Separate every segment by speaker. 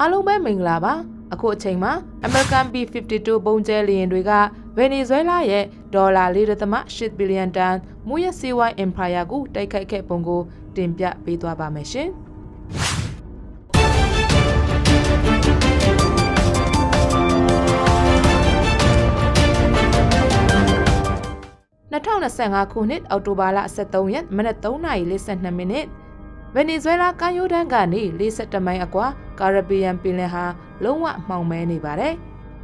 Speaker 1: အားလုံးပဲမင်္ဂလာပါအခုအချိန်မှာ American B52 ပုံကျဲလေယာဉ်တွေကဗင်နီဇွဲလားရဲ့ဒေါ်လာ4.8ဘီလီယံတန်မူရစီဝိုင်းအင်ဖာယာကိုတိုက်ခိုက်ခဲ့ပုံကိုတင်ပြပေးသွားပါမယ်ရှင်2025ခုနှစ်အောက်တိုဘာလ23ရက်မနက်3:42မိနစ် ဗင်နီဇွဲလားကမ်းရိုးတန်းကနေ42မိုင်အကွာကာရဘီယန်ပင်လယ်ဟာလုံးဝမှောင်မဲနေပါတယ်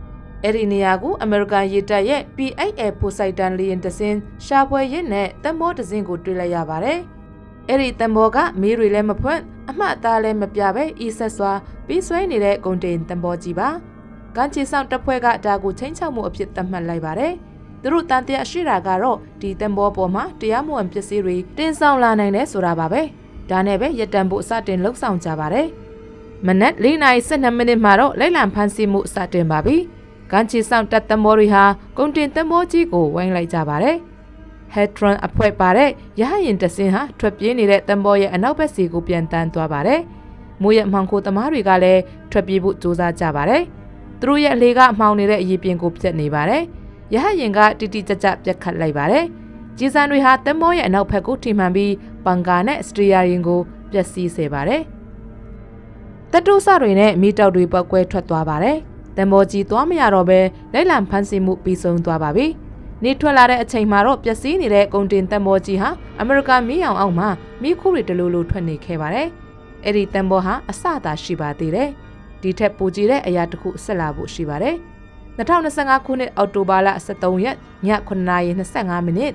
Speaker 1: ။အဲ့ဒီနေရာကိုအမေရိကန်ရေတပ်ရဲ့ PIA Poseidon လေယာဉ်တစ်စင်းရှာဖွေရင်းနဲ့တမောတစ်စင်းကိုတွေ့လိုက်ရပါတယ်။အဲ့ဒီတမောကမီးတွေလည်းမဖွင့်အမှတ်အသားလည်းမပြပဲအီဆက်စွာပြီးဆွဲနေတဲ့ဂုံတင်တမောကြီးပါ။ကမ်းခြေဆောင်တပ်ဖွဲ့ကဒါကိုချင်းချောက်မှုအဖြစ်သတ်မှတ်လိုက်ပါတယ်။သူတို့တန်တရားရှိတာကတော့ဒီတမောပေါ်မှာတရားမဝင်ပစ္စည်းတွေတင်ဆောင်လာနိုင်တယ်ဆိုတာပါပဲ။ ဒါနဲ့ပဲရတံဖို့အစတင်လှုပ်ဆောင်ကြပါတယ်။မနက်4:12မိနစ်မှာတော့လိုက်လံဖမ်းဆီးမှုစတင်ပါပြီ။ကမ်းခြေဆောင်တပ်တမောတွေဟာကုန်တင်တမောကြီးကိုဝိုင်းလိုက်ကြပါတယ်။ Hedron အဖွဲ့ပါတဲ့ရဟရင်တစင်းဟာထွက်ပြေးနေတဲ့တမောရဲ့အနောက်ဘက်စီကိုပြန်တန်းသွားပါတယ်။မိုးရဲ့မှောင်ခိုသမားတွေကလည်းထွက်ပြေးဖို့ကြိုးစားကြပါတယ်။သူတို့ရဲ့အလေးကမှောင်နေတဲ့အရေးပြင်ကိုပြတ်နေပါတယ်။ရဟရင်ကတိတိကျကျပြတ်ခတ်လိုက်ပါတယ်။ကြီးစံတွေဟာတမောရဲ့အနောက်ဘက်ကိုထိမှန်ပြီး ပန်ကာနဲ့စတရီယာရင်ကိုပျက်စီးစေပါတယ်။တတုဆတွေနဲ့မိတောက်တွေပောက်ကွဲထွက်သွားပါတယ်။တမောကြီးသွားမရတော့ပဲလိုက်လံဖမ်းဆီးမှုပြီးဆုံးသွားပါပြီ။နေထွက်လာတဲ့အချိန်မှာတော့ပျက်စီးနေတဲ့ကုန်တင်တမောကြီးဟာအမေရိကန်မီးအောင်အောင်မှာမိခိုးတွေတလူလူထွက်နေခဲ့ပါတယ်။အဲ့ဒီတမောဟာအစသာရှိပါသေးတယ်။ဒီထက်ပိုကြီးတဲ့အရာတစ်ခုဆက်လာဖို့ရှိပါတယ်။2025ခုနှစ်အောက်တိုဘာလ23ရက်ည9:25မိနစ်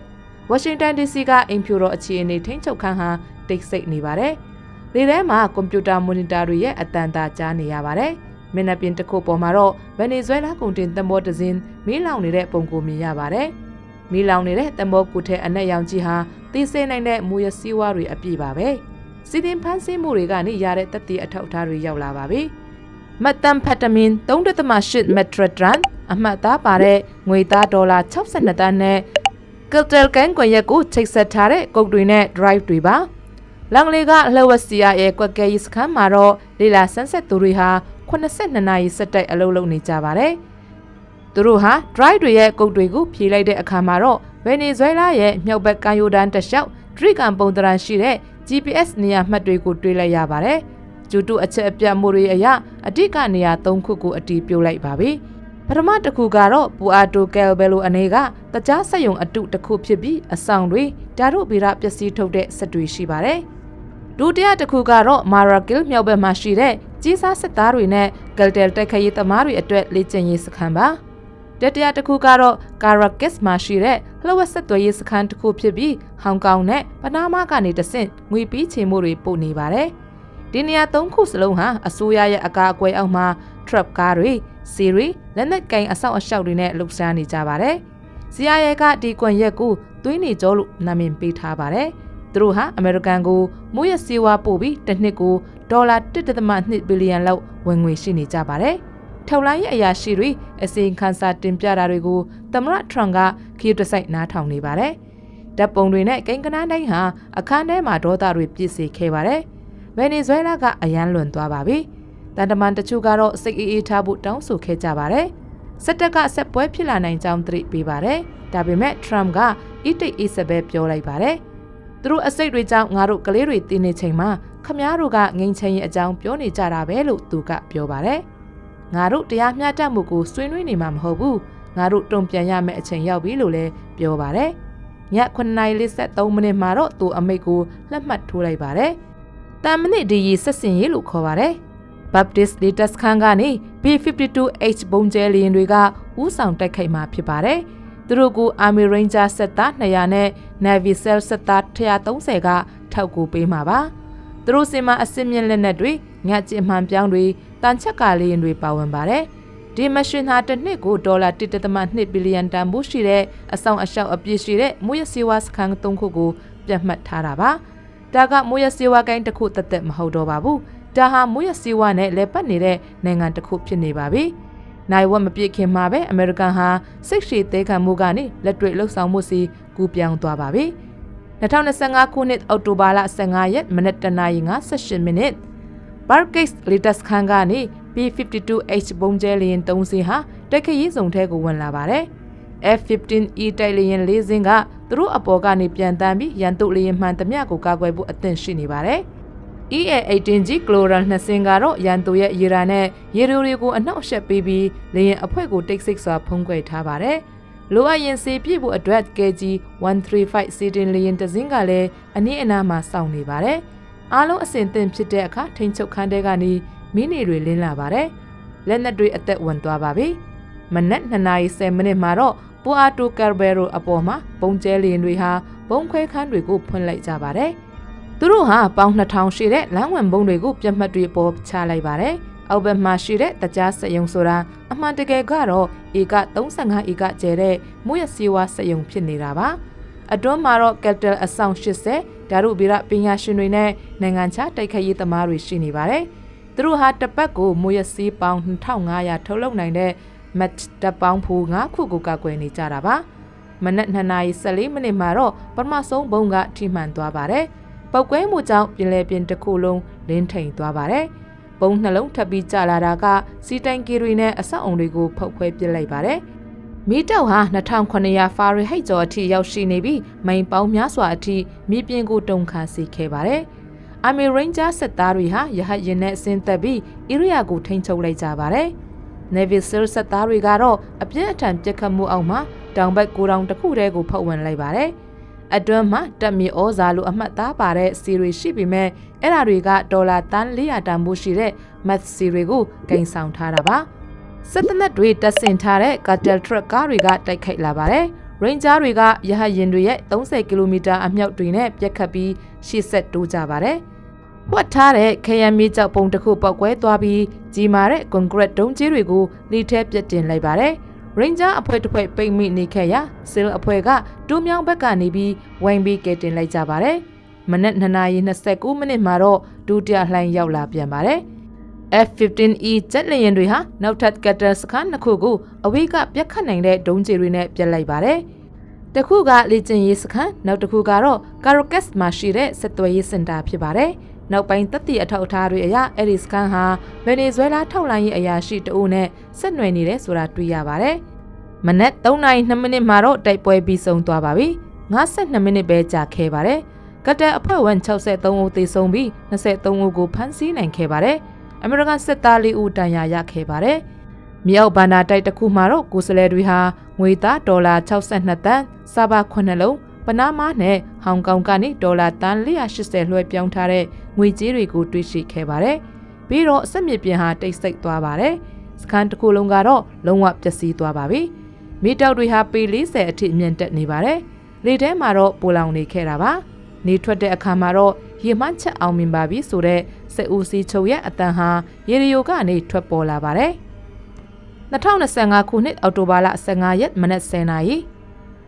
Speaker 1: ဝါရှင်တန် DC ကအိမ်ဖြူတော်အခြေအနေထိန်းချုပ်ခန်းဟာတိတ်ဆိတ်နေပါတယ်။လေထဲမှာကွန်ပျူတာမိုနီတာတွေရဲ့အတန်တာကြားနေရပါတယ်။မျက်နှာပြင်တစ်ခုပေါ်မှာတော့ဗင်နီဇွဲလားကုန်တင်သင်္ဘောတစ်စင်းမီးလောင်နေတဲ့ပုံကိုမြင်ရပါတယ်။မီးလောင်နေတဲ့သင်္ဘောကူထဲအနက်ရောင်ကြီးဟာသိစေနိုင်တဲ့မူရစီးဝါးတွေအပြည့်ပါပဲ။စီတင်ဖန်းစည်းမှုတွေကနေရတဲ့တက်တီအထောက်အထားတွေရောက်လာပါပြီ။မက်တမ်ဖက်တမင်3.8မက်ထရဒရန်အမှတ်သားပါတဲ့ငွေသားဒေါ်လာ62တန်းနဲ့ ကယ်တယ်ကန်ကွန်ရက်ကိုချိတ်ဆက်ထားတဲ့ကုတ်တွေနဲ့ drive တွေပါလန်လေးကလှဝက်စီယာရဲ့ကွက်ကဲရေးစခန်းမှာတော့လေလာဆန်းဆက်သူတွေဟာ82နာရီစက်တိုက်အလုပ်လုပ်နေကြပါတယ်သူတို့ဟာ drive တွေရဲ့ကုတ်တွေကိုဖြေလိုက်တဲ့အခါမှာတော့ဗင်နီဇွဲလားရဲ့မြောက်ဘက်ကမ်းရိုးတန်းတစ်လျှောက်ဒရိကန်ပုံတရန်ရှိတဲ့ GPS နေရာမှတ်တွေကိုတွေးလိုက်ရပါတယ်ကျူတူအချက်အပြတ်မှုတွေအရအဓိကနေရာ၃ခုကိုအတီးပြုတ်လိုက်ပါပြီ။ ပထမတစ်ခုကတော့ပူအာတိုကယ်ဘယ်လိုအနေကတကြားဆက်ယုံအတုတစ်ခုဖြစ်ပြီးအဆောင်တွေဓာတုဗီရပျက်စီးထုတ်တဲ့စက်တွေရှိပါတယ်။ဒုတိယတစ်ခုကတော့မာရာကီလ်မြောက်ဘက်မှာရှိတဲ့ကြီးစားစစ်သားတွေနဲ့ဂယ်တယ်တိုက်ခိုက်ရေးသမားတွေအတွက်လေ့ကျင့်ရေးစခန်းပါ။တတိယတစ်ခုကတော့ကာရာကစ်မှာရှိတဲ့လှဝက်ဆက်သွယ်ရေးစခန်းတစ်ခုဖြစ်ပြီးဟောင်ကောင်နဲ့ပနားမားကနေတဆင့်ငွေပြီးချေမှုတွေပို့နေပါတယ်။ဒီနေရာ၃ခုစလုံးဟာအစိုးရရဲ့အကာအကွယ်အောက်မှာ trap ကားတွေ စီရီလက်နက်ကင်အဆောက်အအုံတွေနဲ့လှုပ်ရှားနေကြပါတယ်။ CIA ကဒီကွန်ရက်ကိုသွေးနေကြောလို့နာမည်ပေးထားပါတယ်။သူတို့ဟာအမေရိကန်ကိုမိုးရစီဝါပို့ပြီးတစ်နှစ်ကိုဒေါ်လာ1.2ဘီလီယံလောက်ဝင်ငွေရှိနေကြပါတယ်။ထောက်လိုင်းရဲ့အရာရှိတွေအစီရင်ခံစာတင်ပြတာတွေကိုသမရထရန်ကခရီးတစိုက်နားထောင်နေပါတယ်။ဓာတ်ပုံတွေနဲ့ကိန်းကနားတိုင်းဟာအခန်းထဲမှာဒေါသတွေပြည့်စေခဲ့ပါတယ်။ဗင်နီဇွဲလားကအယမ်းလွန်သွားပါပြီ။ တန်တမန်တချို့ကတော့စိတ်အေးအေးထားဖို့တောင်းဆိုခဲ့ကြပါတယ်။စစ်တပ်ကဆက်ပွဲဖြစ်လာနိုင်ကြောင်းသတိပေးပါတယ်။ဒါပေမဲ့ Trump ကအီတိတ်အေးစပဲပြောလိုက်ပါတယ်။သူတို့အစိတ်တွေကြောင့်ငါတို့ကလေးတွေတည်နေချိန်မှာခမားတို့ကငိန်ချင်းရဲ့အကြောင်းပြောနေကြတာပဲလို့သူကပြောပါတယ်။ငါတို့တရားမျှတမှုကိုဆွေးနွေးနေမှာမဟုတ်ဘူး။ငါတို့တုံ့ပြန်ရမယ့်အချိန်ရောက်ပြီလို့လည်းပြောပါတယ်။ည9:43မိနစ်မှာတော့သူအမိတ်ကိုလက်မှတ်ထိုးလိုက်ပါတယ်။တန်မိနစ်ဒီရီဆက်စင်ရေးလို့ခေါ်ပါတယ်။ Baptist Latest ခန်းကနေ B52H ဘုံကျဲလျင်တွေကဥဆောင်တိုက်ခိုက်မှာဖြစ်ပါတယ်။သူတို့ကို Army Ranger စစ်သား200နဲ့ Navy SEAL စစ်သား130ကထောက်ကူပေးမှာပါ။သူတို့စင်မှာအစစ်မြင့်လက်နက်တွေငှက်ကျင်မှန်ပြောင်းတွေတန်ချက်ကာလျင်တွေပါဝင်ပါတယ်။ဒီမရှင်ဟာတစ်နှစ်ကိုဒေါ်လာ1.2ဘီလီယံတန်ဖိုးရှိတဲ့အဆောင်အရှောက်အပြည့်ရှိတဲ့မွေးရစေဝါစခန်း၃ခုကိုပြတ်မှတ်ထားတာပါ။ဒါကမွေးရစေဝါကိုင်းတစ်ခုတက်တက်မဟုတ်တော့ပါဘူး။ ဒါဟာမွေးရစီဝါနဲ့လဲပတ်နေတဲ့နိုင်ငံတစ်ခုဖြစ်နေပါပြီ။နိုင်ဝက်မပြည့်ခင်မှာပဲအမေရိကန်ဟာစိတ်ရှည်သေးခံမှုကနေလက်တွေ့လှုပ်ဆောင်မှုစီကူးပြောင်းသွားပါပြီ။2025ခုနှစ်အောက်တိုဘာလ15ရက်မနက်တနာရီ58မိနစ် Barcase Latest ခန်းကနေ B52H ပုံကျဲလေရင်3စင်းဟာတက်ခရီးစုံထဲကိုဝင်လာပါတယ်။ F15E တိုက်လေရင်၄စင်းကသူတို့အပေါ်ကနေပြန်တန်းပြီးရန်တုလေရင်မှန်သမျှကိုကာကွယ်ဖို့အသင့်ရှိနေပါတယ်။ EA18G ကလိုရန်နှစ်စင်းကတော့ရန်သူရဲ့ရေရာနဲ့ရေရိုတွေကိုအနှောက်အယှက်ပေးပြီးလေရင်အဖွဲ့ကိုတိတ်ဆိတ်စွာဖုံးကွယ်ထားပါတယ်။လိုအပ်ရင်စေပြည့်ဖို့အတွက် KG 135စီတင်လေရင်တစင်းကလည်းအနည်းအနားမှာစောင့်နေပါတယ်။အားလုံးအဆင်သင့်ဖြစ်တဲ့အခါထိန်ချုပ်ခန်းတဲကနေမိနစ်တွေလင်းလာပါတယ်။လက်နက်တွေအသက်ဝင်သွားပါပြီ။မနက်2:10မိနစ်မှာတော့ပူအာတိုကာဘယ်ရိုအပေါ်မှာပုံကျဲလင်းတွေဟာဘုံခွဲခန်းတွေကိုဖွင့်လိုက်ကြပါတယ်။ သူတို့ဟာပေါင်း2000ရှိတဲ့လမ်းဝင်ဘုံတွေကိုပြတ်မှတ်တွေပေါ်ချလိုက်ပါတယ်။အောက်ဘက်မှာရှိတဲ့တကြားစက်ယုံဆိုတာအမှန်တကယ်ကတော့ဧက35ဧကကျဲတဲ့မွေးရစီဝါစက်ယုံဖြစ်နေတာပါ။အတွန်းမှာတော့ capital အဆောင်80ဓာတုဗေဒပညာရှင်တွေနဲ့နိုင်ငံခြားတိုက်ခိုက်ရေးသမားတွေရှိနေပါတယ်။သူတို့ဟာတပတ်ကိုမွေးရစီပေါင်း2500ထုတ်လုပ်နိုင်တဲ့မတ်တပ်ပေါင်းဖူ9ခုကိုကာကွယ်နေကြတာပါမနက်2:14မိနစ်မှာတော့ပထမဆုံးဘုံကထိမှန်သွားပါတယ် ပောက်ကွဲမှုကြောင့်ပြင်လဲပြင်တစ်ခုလုံးလင်းထိန်သွားပါတယ်ဘုံနှလုံးထပ်ပြီးကျလာတာကစီတိုင်ကီတွေနဲ့အဆောက်အုံတွေကိုဖုတ်ခွဲပစ်လိုက်ပါတယ်မီးတောက်ဟာ2900ဖာရီဟိတ်ကျော်အထိရောက်ရှိနေပြီးမိန်ပေါင်းများစွာအထိမြေပြင်ကိုတုံခါစေခဲ့ပါတယ်။အာမီရိန်ဂျာစစ်သားတွေဟာရဟတ်ရင်နဲ့အစင်းသက်ပြီးဣရိယာကိုထိန်းချုပ်လိုက်ကြပါတယ်။ Navy SEAL စစ်သားတွေကတော့အပြင်းအထန်ပြစ်ခတ်မှုအောက်မှာတောင်ဘက်ကိုတောင်တစ်ခုတည်းကိုဖုတ်ဝင်လိုက်ပါတယ်။ အတွင်းမှာတက်မြေဩဇာလိုအမှတ်သားပါတဲ့စီရီရှိပေမဲ့အဲ့ဒါတွေကဒေါ်လာတန်း400တန်ဖိုးရှိတဲ့ math စီတွေကိုဂိမ်းဆောင်ထားတာပါ။စစ်တပ်တွေတက်ဆင်ထားတဲ့ cattle truck ကားတွေကတိုက်ခိုက်လာပါတယ်။ Ranger တွေကရဟရင်တွေရဲ့30ကီလိုမီတာအမြောက်တွေနဲ့ပြက်ခတ်ပြီးရှေ့ဆက်တိုးကြပါတယ်။ဝတ်ထားတဲ့ခရမ်းမီးကြောက်ပုံတစ်ခုပောက်ကွဲသွားပြီးကြီးမာတဲ့ကွန်ကရစ်ဒုံးကြီးတွေကိုလိထဲပြတ်တင်လိုက်ပါတယ်။ Ranger အဖွဲ့တစ်ဖွဲ့ပိတ်မိနေခဲ့ရာ Sil အဖွဲ့ကတူးမြောင်းဘက်ကနေပြီးဝိုင်းပြီးကဲတင်လိုက်ကြပါတယ်။မနက်2:29မိနစ်မှာတော့ဒုတိယလှိုင်းရောက်လာပြန်ပါတယ်။ F15E ဂျက်လေယာဉ်တွေဟာနောက်ထပ်ကတ်တာစခန်းနှစ်ခုကိုအဝေးကပြတ်ခတ်နိုင်တဲ့ဒုံးကျည်တွေနဲ့ပြတ်လိုက်ပါတယ်။တစ်ခုကလေကျင်ရေးစခန်းနောက်တစ်ခုကတော့ Caracas မှာရှိတဲ့စစ်သွေးရေးစင်တာဖြစ်ပါတယ်။ နောက်ပိုင်းတပ်တည်အထောက်အထားတွေအရအဲ့ဒီစကန်ဟာဗင်နီဇွဲလားထောက်လိုင်းရေးအရာရှိတအုပ်နဲ့ဆက်နွယ်နေတယ်ဆိုတာတွေ့ရပါတယ်။မနက်3:02မိနစ်မှာတော့တိုက်ပွဲပြီးဆုံးသွားပါပြီ။52မိနစ်ပဲကြာခဲ့ပါတယ်။ကတန်အဖွဲ့ဝင်63ဦးသေဆုံးပြီး23ဦးကိုဖမ်းဆီးနိုင်ခဲ့ပါတယ်။အမေရိကန်စစ်သား၄ဦးတန်ရာရခဲ့ပါတယ်။မြောက်ဘန္နာတိုက်တစ်ခုမှာတော့ကိုယ်စလဲတွေဟာငွေသားဒေါ်လာ62တန်းစာပါ9လုံးပနားမားနဲ့ဟောင်ကောင်ကနေဒေါ်လာတန်480လွှဲပြောင်းထားတဲ့ ငွေကြေးတွေကိုတွေ့ရှိခဲ့ပါတယ်။ပြီးတော့အဆက်မြေပြင်ဟာတိတ်ဆိတ်သွားပါတယ်။စကန်တစ်ခုလုံးကတော့လုံးဝပျက်စီးသွားပါပြီ။မီတောက်တွေဟာပေ40အထိမြင့်တက်နေပါတယ်။လေထဲမှာတော့ပိုလောင်နေခဲ့တာပါ။နေထွက်တဲ့အခါမှာတော့ရေမှန်းချက်အောင်မြင်ပါပြီဆိုတော့စစ်ဦးစီးချုပ်ရဲ့အတန်ဟာရေရီယိုကနေထွက်ပေါ်လာပါတယ်။2025ခုနှစ်အောက်တိုဘာလ15ရက်မနက်10:00နာရီ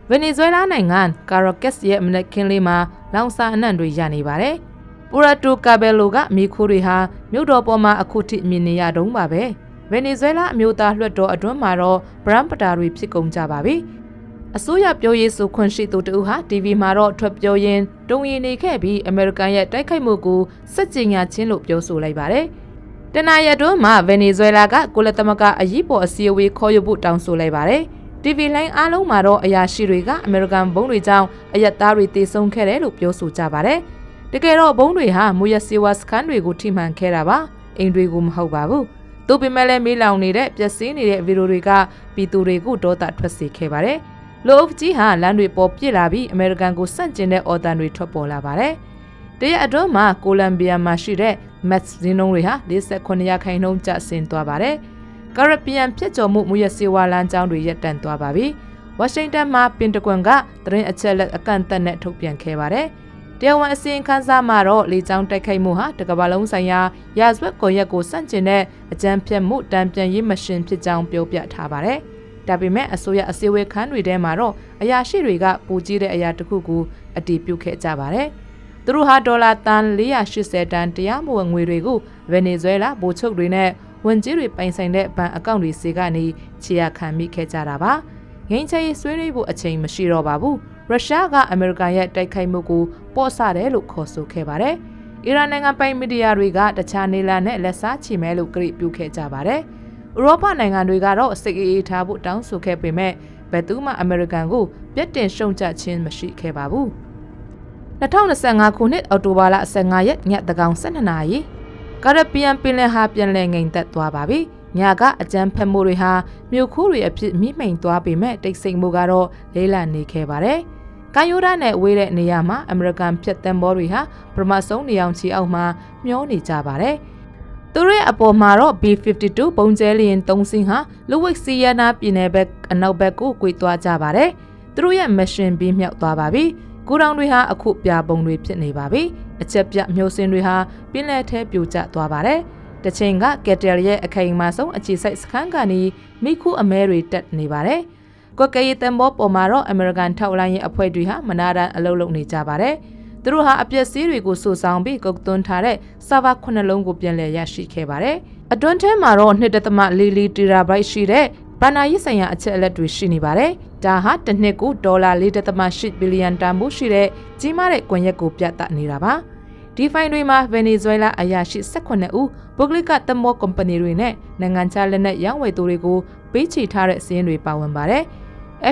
Speaker 1: ဗင်နီဇွဲလားနိုင်ငံကာရိုကက်စ်ရဲ့မနက်ခင်းလေးမှာလောင်စာအနှံ့တွေရနေပါတယ်။ ပူရာတိုကာဘယ်လိုကမိခိုးတွေဟာမြို့တော်ပေါ်မှာအခုထိမြင်နေရတုံးပါပဲ။ဗင်နီဇွဲလားအမျိုးသားလွှတ်တော်အတွင်းမှာတော့ဘရန်ပတာတွေဖြစ်ကုန်ကြပါပြီ။အစိုးရပြောရေးဆိုခွင့်ရှိသူတူဟာ TV မှာတော့ထွက်ပြောရင်းတုံရင်နေခဲ့ပြီးအမေရိကန်ရဲ့တိုက်ခိုက်မှုကိုစစ်ကြင်ညာချင်းလို့ပြောဆိုလိုက်ပါတယ်။တနင်္လာရက်တွင်မှဗင်နီဇွဲလားကကိုလက်သမကအရေးပေါ်အစည်းအဝေးခေါ်ယူဖို့တောင်းဆိုလိုက်ပါတယ်။ TV လိုင်းအားလုံးမှာတော့အရာရှိတွေကအမေရိကန်ဘုံတွေကြောင့်အယက်သားတွေတေဆုံးခဲ့တယ်လို့ပြောဆိုကြပါတယ်။ တကယ်တော့ဘုံတွေဟာမူရစီဝါစခန်းတွေကိုထိမှန်ခဲ့တာပါ။အိမ်တွေကိုမဟုတ်ပါဘူး။သို့ပေမဲ့လည်းမေးလောင်နေတဲ့ပျက်စီးနေတဲ့ဗီဒီယိုတွေကပြည်သူတွေကိုဒေါသထွက်စေခဲ့ပါတယ်။လိုအုပ်ကြီးဟာလမ်းတွေပေါ်ပြစ်လာပြီးအမေရိကန်ကိုစန့်ကျင်တဲ့အော်တန်တွေထွက်ပေါ်လာပါတယ်။တရက်အတွင်းမှာကိုလံဘီယာမှာရှိတဲ့မက်ဇင်းနုံတွေဟာ48ရာခိုင်နှုန်းကျဆင်းသွားပါတယ်။ကာရဘီယန်ဖြစ်ကျော်မှုမူရစေဝါလမ်းကြောင်းတွေရပ်တန့်သွားပါပြီ။ဝါရှင်တန်မှာပင်တကွန်ကသတင်းအချက်လက်အကန့်အသတ်နဲ့ထုတ်ပြန်ခဲ့ပါတယ်။ တရားဝင်အစီရင်ခံစာမှာတော့လေကြောင်းတိုက်ခိုက်မှုဟာတကမ္ဘာလုံးဆိုင်ရာရာဇဝတ်ကွန်ရက်ကိုစန့်ကျင်တဲ့အကြမ်းဖက်မှုတံပြန်ရေးမရှင်ဖြစ်ကြောင်းပြောပြထားပါတယ်။ဒါပေမဲ့အစိုးရအစည်းအဝေးခန်းတွေထဲမှာတော့အရာရှိတွေကပူကြီးတဲ့အရာတစ်ခုကိုအတည်ပြုခဲ့ကြပါတယ်။သူတို့ဟာဒေါ်လာတန်480တန်တရားမဝင်ငွေတွေကိုဗင်နီဇွဲလားဗိုလ်ချုပ်တွေနဲ့ဝန်ကြီးတွေပိုင်ဆိုင်တဲ့ဘဏ်အကောင့်တွေစီကနေခြေရခံမိခဲ့ကြတာပါငင်းချရေးဆွေးနွေးဖို့အချိန်မရှိတော့ပါဘူး ရုရှားကအမေရိကန်ရဲ့တိုက်ခိုက်မှုကိုပေါ့ဆတယ်လို့ခေါ်ဆိုခဲ့ပါတယ်အီရန်နိုင်ငံပိုင်မီဒီယာတွေကတခြားနေလန်နဲ့လက်စားချီမဲလို့ကြိပြုခဲ့ကြပါတယ်။ဥရောပနိုင်ငံတွေကတော့စိတ်အေးထားဖို့တောင်းဆိုခဲ့ပေမဲ့ဘယ်သူမှအမေရိကန်ကိုပြက်တင်ရှုံချခြင်းမရှိခဲ့ပါဘူး။2025ခုနှစ်အောက်တိုဘာလ15ရက်ညတကောင်12နာရီကာရဘီယန်ပင်လယ်ဟာပြန်လည်ငိမ်သက်သွားပါပြီ။ညကအကြမ်းဖက်မှုတွေဟာမြို့ခိုးတွေအဖြစ်မိမှိန်သွားပေမဲ့တိတ်ဆိတ်မှုကတော့လေးလံနေခဲ့ပါတယ်။ ကာယိုဒာနဲ့ဝေးတဲ့နေရာမှာအမေရိကန်ဖြတ်သန်းဘောတွေဟာပထမဆုံးနေအောင်ချီအောက်မှာမျောနေကြပါတယ်။သူတို့ရဲ့အပေါ်မှာတော့ B52 ပုံကျဲလျင်၃စင်းဟာလူဝိတ်စီယနာပြည်နယ်ဘက်အနောက်ဘက်ကိုကွေသွားကြပါတယ်။သူတို့ရဲ့မရှင်ပြီးမြောက်သွားပါပြီ။ကိုတောင်တွေဟာအခုပြပုံတွေဖြစ်နေပါပြီ။အချက်ပြမျိုးစင်တွေဟာပြင်းလက်ထဲပြိုကျသွားပါတယ်။တချိန်ကကက်တယ်ရဲ့အခိုင်အမာဆုံးအခြေစိုက်စခန်းကနေမိခုအမဲတွေတက်နေပါတယ်။ ကွက်ကရေးတံဘောပေါ်မှာတော့အမေရိကန်ထောက်လိုင်းရဲ့အဖွဲ့တွေဟာမနာတန်အလုပ်လုပ်နေကြပါတယ်။သူတို့ဟာအပျက်စီးတွေကိုစုဆောင်ပြီးကုတ်သွန်းထားတဲ့ဆာဗာ9လုံးကိုပြန်လည်ရရှိခဲ့ပါတယ်။အတွန်းထဲမှာတော့2.4တီရာဘိုက်ရှိတဲ့ဘဏ္ဍာရေးဆိုင်ရာအချက်အလက်တွေရှိနေပါတယ်။ဒါဟာတစ်နှစ်ကိုဒေါ်လာ4.8ဘီလီယံတန်ဖိုးရှိတဲ့ကြီးမားတဲ့ကွန်ရက်ကိုပြသနေတာပါ။ဒီဖိုင်တွေမှာဗင်နီဇွဲလားအရာရှိ18ဦးပုဂ္ဂလိကတမောကုမ္ပဏီတွေနဲ့နိုင်ငံခြားလက်နက်ရောင်းဝယ်သူတွေကိုပေးချေထားတဲ့စီးရင်တွေပါဝင်ပါတယ်။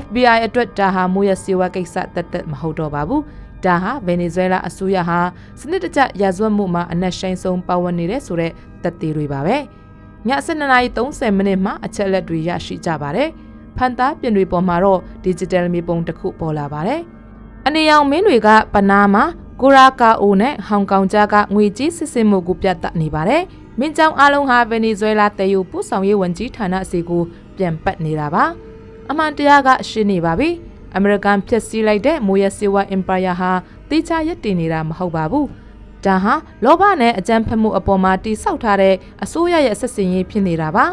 Speaker 1: FBI အတွက်ဒါဟာမိုးရစီဝါကိစ္စတက်တက်မဟုတ်တော့ပါဘူး။ဒါဟာဗင်နီဇွဲလားအစိုးရဟာစနစ်တကျရာဇဝတ်မှုမှာအနက်ရှိန်ဆုံးပါဝင်နေတဲ့ဆိုတဲ့သက်သေတွေပါပဲ။ည7:30မိနစ်မှာအချက်လက်တွေရရှိကြပါတယ်။ဖန်သားပြင်တွေပေါ်မှာတော့ digital မြေပုံတစ်ခုပေါ်လာပါတယ်။အနေအောင်မင်းတွေကပနာမှာကိုရာကာအိုနဲ့ဟောင်ကောင်ကြားကငွေကြီးစစ်စစ်မှုကိုပြတ်တက်နေပါတယ်။မင်းကြောင်အားလုံးဟာဗင်နီဇွဲလားတည်ယူပို့ဆောင်ရေးဝန်ကြီးဌာနစီကိုပြန်ပတ်နေတာပါ။ အမှန်တရားကရှင်းနေပါပြီ။အမေရိကန်ဖျက်ဆီးလိုက်တဲ့မိုးရစီဝါအင်ပါယာဟာတိကျရည်တည်နေတာမဟုတ်ပါဘူး။ဒါဟာလောဘနဲ့အကြမ်းဖက်မှုအပေါ်မှာတိဆောက်ထားတဲ့အစိုးရရဲ့ဆက်စင်ရေးဖြစ်နေတာပါ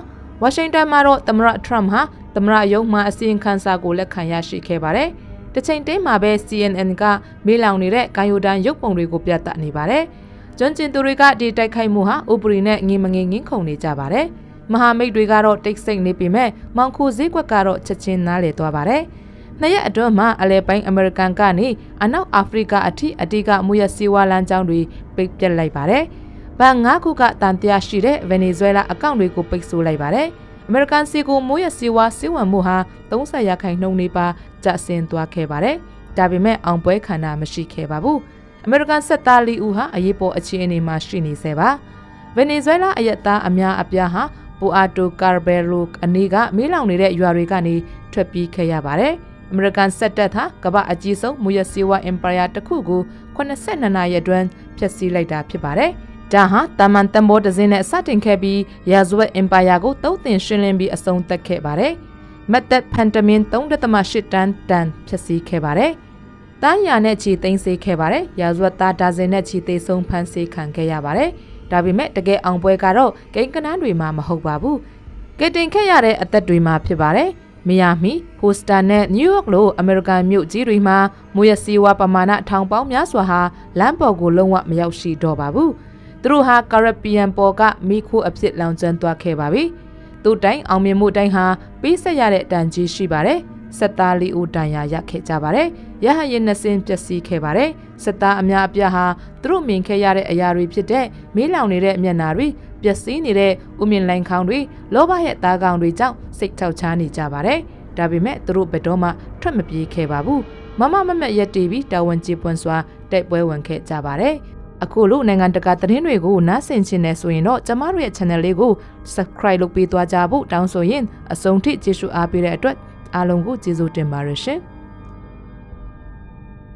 Speaker 1: ဝါရှင်တန်မှာတော့သမ္မတထရမ့်ဟာသမ္မတရုံးမှအစီရင်ခံစာကိုလက်ခံရရှိခဲ့ပါတယ်။တစ်ချိန်တည်းမှာပဲ CNN ကမေးလောင်နေတဲ့ဂိုင်ယိုဒန်ရုပ်ပုံတွေကိုပြသနေပါတယ်။ကျွမ်းကျင်သူတွေကဒီတိုက်ခိုက်မှုဟာဥပဒေနဲ့ငင်မငင်ငင်းခုန်နေကြပါတယ်။ မဟာမိတ်တွေကတော့တိတ်ဆိတ်နေပေမဲ့မောင်ခိုဈေးကွက်ကတော့ချက်ချင်းနားလေသွားပါတယ်။နှစ်ရက်အတွင်းမှာအလဲပိုင်းအမေရိကန်ကနေအနောက်အာဖရိကအထိအတိကမူရစီဝါလမ်းကြောင်းတွေပိတ်ပစ်လိုက်ပါတယ်။ဘဏ်၅ခုကတန်တရားရှိတဲ့ဗင်နီဇွဲလားအကောင့်တွေကိုပိတ်ဆို့လိုက်ပါတယ်။အမေရိကန်စီကိုမိုးရစီဝါစီဝံမှုဟာ30ရာခိုင်နှုန်းနေပါကျဆင်းသွားခဲ့ပါတယ်။ဒါပေမဲ့အောင်ပွဲခန္ဓာမရှိခဲ့ပါဘူး။အမေရိကန်စစ်သား၄ဦးဟာအရေးပေါ်အခြေအနေမှာရှိနေစေပါ။ဗင်နီဇွဲလားအရက်သားအများအပြားဟာ ပူအာတိုကာဘယ်လိုအနီးကမေးလောင်နေတဲ့ရွာတွေကနေထွက်ပြေးခဲ့ရပါတယ်။အမေရိကန်စက်တပ်ဟာကမ္ဘာအကြီးဆုံးမူရစီဝါအင်ပါယာတစ်ခုကို82နာရီအတွင်းဖျက်ဆီးလိုက်တာဖြစ်ပါတယ်။ဒါဟာတာမန်တန်ဘောဒဇင်းနဲ့စတင်ခဲ့ပြီးရာဇဝတ်အင်ပါယာကိုတုံ့တင်ရှင်းလင်းပြီးအဆုံးသတ်ခဲ့ပါတယ်။မက်သက်ဖန်တမင်3.8တန်တန်ဖျက်ဆီးခဲ့ပါတယ်။တားရနဲ့ချီသိမ်းဆေးခဲ့ပါတယ်။ရာဇဝတ်သားဒါဇင်နဲ့ချီသိဆုံးဖမ်းဆီးခံခဲ့ရပါတယ်။ ဒါပေမဲ့တကယ်အောင်ပွဲကတော့ဂိမ်းကနန်းတွေမှာမဟုတ်ပါဘူး။ကတင်ခဲ့ရတဲ့အသက်တွေမှာဖြစ်ပါတယ်။မီယာမီဟိုစတာနဲ့နယူးယောက်လိုအမေရိကန်မြို့ကြီးတွေမှာမိုးရစီဝါပမာဏထောင်ပေါင်းများစွာဟာလမ်းပေါ်ကိုလုံးဝမရောက်ရှိတော့ပါဘူး။သူတို့ဟာကာရဘီယန်ပေါ်ကမိခိုးအဖြစ်လောင်ကျွမ်းသွားခဲ့ပါပြီ။သူ့တိုင်းအောင်မြင်မှုတိုင်းဟာပေးဆက်ရတဲ့အတန်ကြီးရှိပါတယ်။စစ်သားလေးဦးတန်ရာရခဲ့ကြပါတယ်။ ရဟရင်နှစင်းပျက်စီးခဲ့ပါတယ်။စစ်သားအများအပြားဟာသူတို့မြင်ခဲ့ရတဲ့အရာတွေဖြစ်တဲ့မေးလောင်နေတဲ့မျက်နာတွေပျက်စီးနေတဲ့ဥမြင့်လိုင်းခေါင်တွေလောဘရဲ့သားကောင်တွေကြောင့်စိတ်ထောက်ချားနေကြပါတယ်။ဒါပေမဲ့သူတို့ဘယ်တော့မှထွက်မပြေးခဲ့ပါဘူး။မမမမက်ရက်တီပြီးတာဝန်ကျေပွန်စွာတိုက်ပွဲဝင်ခဲ့ကြပါတယ်။အခုလိုနိုင်ငံတကာသတင်းတွေကိုနားဆင်ချင်နေဆိုရင်တော့ကျမတို့ရဲ့ channel လေးကို subscribe လုပ်ပေးသွားကြဖို့တောင်းဆိုရင်အဆုံးထိကျေးဇူးအားပေးတဲ့အတွက်အားလုံးကိုကျေးဇူးတင်ပါတယ်ရှင်။